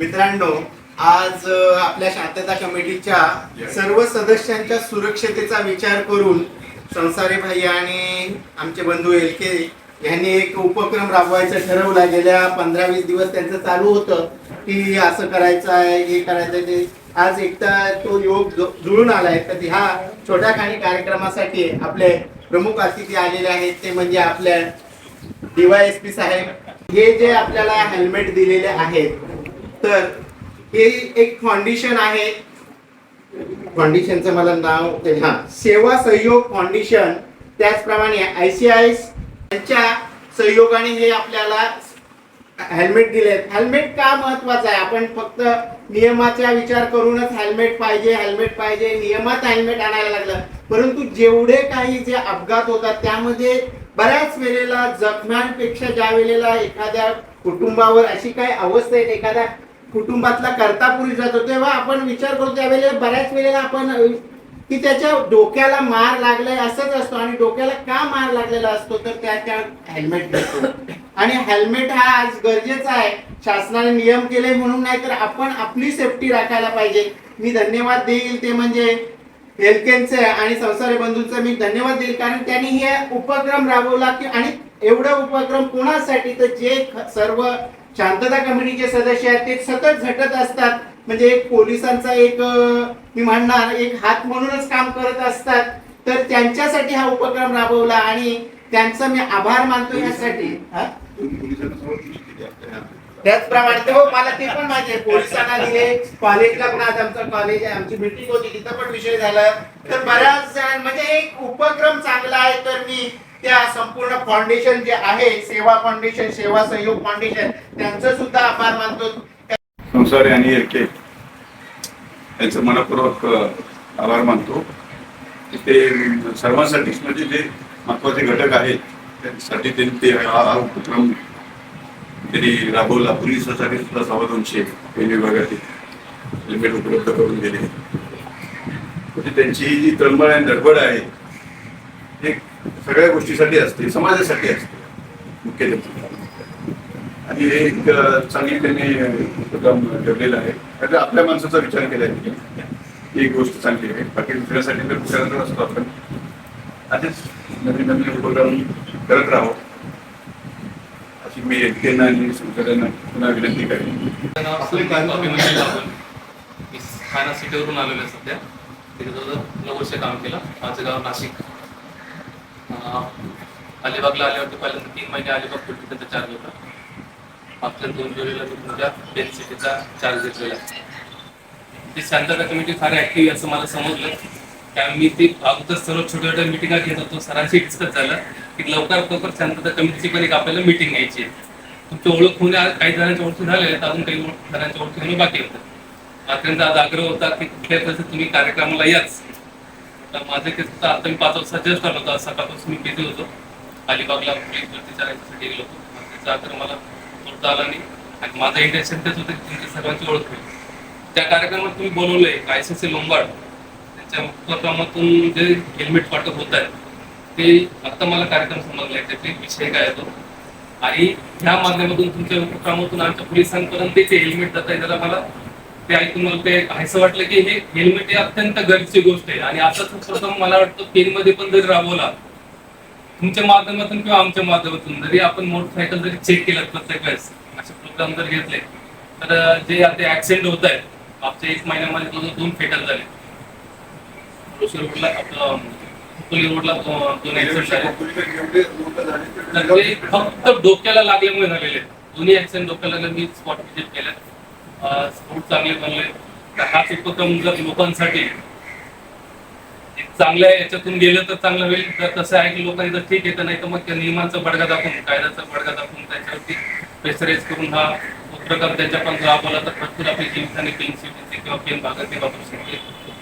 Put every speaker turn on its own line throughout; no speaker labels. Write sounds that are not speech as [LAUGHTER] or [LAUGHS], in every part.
मित्रांनो आज आपल्या शांतता कमिटीच्या सर्व सदस्यांच्या सुरक्षतेचा विचार करून संसारे भाई आणि आमचे बंधू एल के यांनी एक उपक्रम राबवायचा ठरवला. गेल्या पंधरा वीस दिवस त्यांचं चालू होतं की असं करायचं आहे हे करायचं आहे ते. आज एकदा तो योग जुळून आलाय. तर ह्या छोट्या खाणी कार्यक्रमासाठी आपले प्रमुख अतिथी आलेले आहेत. ते म्हणजे आपल्या डीवायएसपी साहेब. हे जे आपल्याला हेल्मेट दिलेले आहेत तर हे एक फाउंडेशन आहे. फाउंडेशनचं मला नाव ते- हा. सेवा सहयोग फाउंडेशन त्याचप्रमाणे आय सी आय यांच्या सहयोगाने हे आपल्याला हेल्मेट दिले हेल्मेट का महत्वाचं आहे? आपण फक्त नियमाचा विचार करूनच हेल्मेट पाहिजे हेल्मेट पाहिजे नियमात हेल्मेट आणायला लागलं. परंतु जेवढे काही जे अपघात होतात त्यामध्ये बऱ्याच वेळेला जखमांपेक्षा ज्या वेळेला एखाद्या कुटुंबावर अशी काय अवस्था आहे एखाद्या कुटुंबातला करता पुरुष जातो तेव्हा आपण विचार करतो त्यावेळेला बऱ्याच वेळेला आपण की त्याच्या डोक्याला मार लागलाय असंच असतो आणि डोक्याला का मार लागलेला असतो? तर त्या हेल्मेट नसतो आणि हेल्मेट हा आज गरजेचा आहे. शासनाने नियम केले म्हणून नाही तर आपण आपली सेफ्टी राखायला पाहिजे. मी धन्यवाद देईल ते म्हणजे एलकेनचे आणि संसारी बंधूंचा मी धन्यवाद देईल. कारण त्यांनी हे उपक्रम राबवला की आणि एवढा उपक्रम कोणासाठी? तर जे सर्व शांतता कमिटीचे सदस्य आहेत ते सतत झटत असतात. म्हणजे एक पोलिसांचा एक मी म्हणणार एक हात म्हणूनच काम करत असतात. तर त्यांच्यासाठी हा उपक्रम राबवला आणि त्यांचा मी आभार मानतो यासाठी? त्याचप्रमाणे ते हो मला ते पण माहिती आहे. [LAUGHS] पोलिसांना दिले कॉलेजला पण आज आमचं कॉलेज आहे. आमची मीटिंग होती. तिथं पण विषय झाला. तर बऱ्याच जण म्हणजे एक उपक्रम चांगला आहे. तर मी त्या संपूर्ण फाउंडेशन जे आहे सेवा फाउंडेशन सेवा सहयोग फाउंडेशन त्यांचं सुद्धा आभार मानतो.
संसारे आणि एके यांचं मनपूर्वक आभार मानतो. ते सर्वांसाठीच म्हणजे जे महत्त्वाचे घटक आहेत त्यांच्यासाठी त्यांनी ते हा उपक्रम त्यांनी राबवला. पोलिसासाठी सुद्धा सव्वा दोनशे रेल्वे विभागातील हेल्मेट उपलब्ध करून दिले. म्हणजे त्यांची जी तळमळ आणि धडबड आहे हे सगळ्या गोष्टीसाठी असते समाजासाठी असते मुख्य आणि हे एक चांगली त्यांनी उपक्रम ठेवलेला आहे. कारण आपल्या माणसाचा विचार केला आहे ही एक गोष्ट चांगली आहे. बाकी दुसऱ्यासाठी तर विचारत असतो आपण. असेच नवीन नवीन उपक्रम करत राहू. अशी मी एकट्यानं आणि सगळ्यांना पुन्हा विनंती करेन.
माझं नाव संदीप सिटीवरून आलेलो आहे सध्या. तिथे जवळ नऊ वर्ष काम केलं. माझं गाव नाशिक. अलिबागला आल्यावरती पहिल्यांदा तीन महिने अलिबाग पोलीस त्यांचा चार्ज होता मागच्या दोन जुलैला तुमच्या बेन सिटीचा चार्ज घेतलेला. ती शांतता कमिटी फार ऍक्टिव्ह असं मला समजलं. कारण मी ती अगोदर सर्व छोट्या छोट्या मिटिंगा घेत होतो. सरांशी डिस्कस झालं की लवकरात लवकर शांतता कमिटीची पण एक आपल्याला मिटिंग घ्यायची आहे. तुमची ओळख होणे काही जणांच्या ओळखी झालेल्या आहेत अजून काही जणांच्या ओळखी होणे बाकी होतं. मात्र आज आग्रह होता की कुठल्या तुम्ही कार्यक्रमाला याच. तर माझं केस आता मी पाच वाजता जस्ट आलो होतो आज सकाळपासून मी बिझी होतो. अलिबागला पोलीस भरतीच्या याच्यासाठी गेलो होतो. त्याचा तर मला बोलता आला नाही. आणि माझं इंटेन्शन तेच होतं की तुमची सर्वांची ओळख होईल. त्या कार्यक्रमात तुम्ही बोलवलंय आयसीसी लोंबाड त्यांच्या उपक्रमातून जे हेल्मेट वाटप होत आहे ते आता मला कार्यक्रम समजलाय त्याचे विषय काय येतो आणि ह्या माध्यमातून तुमच्या उपक्रमातून आमच्या पोलिसांपर्यंत ते हेल्मेट जात आहे त्याला मला ते ऐकून मला ते असं वाटलं की हे हेल्मेट हे अत्यंत गरजेची गोष्ट आहे. आणि आता प्रथम मला वाटतं पेनमध्ये पण जरी राबवला तुमच्या माध्यमातून किंवा आमच्या माध्यमातून जरी आपण मोटरसायकल जरी चेक केलं प्रत्येक वेळेस असे प्रोग्राम जर घेतले तर जे आता ऍक्सिडेंट होत आहेत मागच्या एक महिन्यामध्ये जवळजवळ दोन फेटल झाले. रोशी रोडला आपलं खोपोली रोडला दोन ऍक्सिडेंट झाले. तर ते फक्त डोक्याला लागल्यामुळे झालेले दोन्ही ऍक्सिडेंट डोक्याला मी स्पॉट विजिट केल्या स्पोर्ट चांगले बनले. तर हाच उपक्रम जर लोकांसाठी चांगल्या याच्यातून गेलं तर चांगलं होईल. तर तसं आहे की लोकांनी जर ठीक येतं नाही तर मग त्या नियमांचा बडगा दाखवून कायद्याचा बडगा दाखवून त्याच्यावरती प्रेसरेज करून हा उपक्रम त्यांच्या पण राबवला तर भरपूर आपली जीवितहानी पेन किंवा पेन भागात ते वापरू शकते.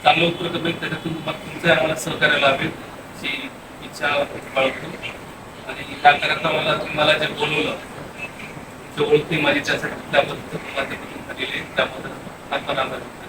चांगलं उपक्रम आहे त्याच्यातून मग तुमचं आम्हाला सहकार्य लाभेल अशी इच्छा बाळगतो. आणि त्या मला तुम्हाला जे बोलवलं ते ओळखी माझी त्यासाठी त्याबद्दल तुम्हाला ते त्याबद्दल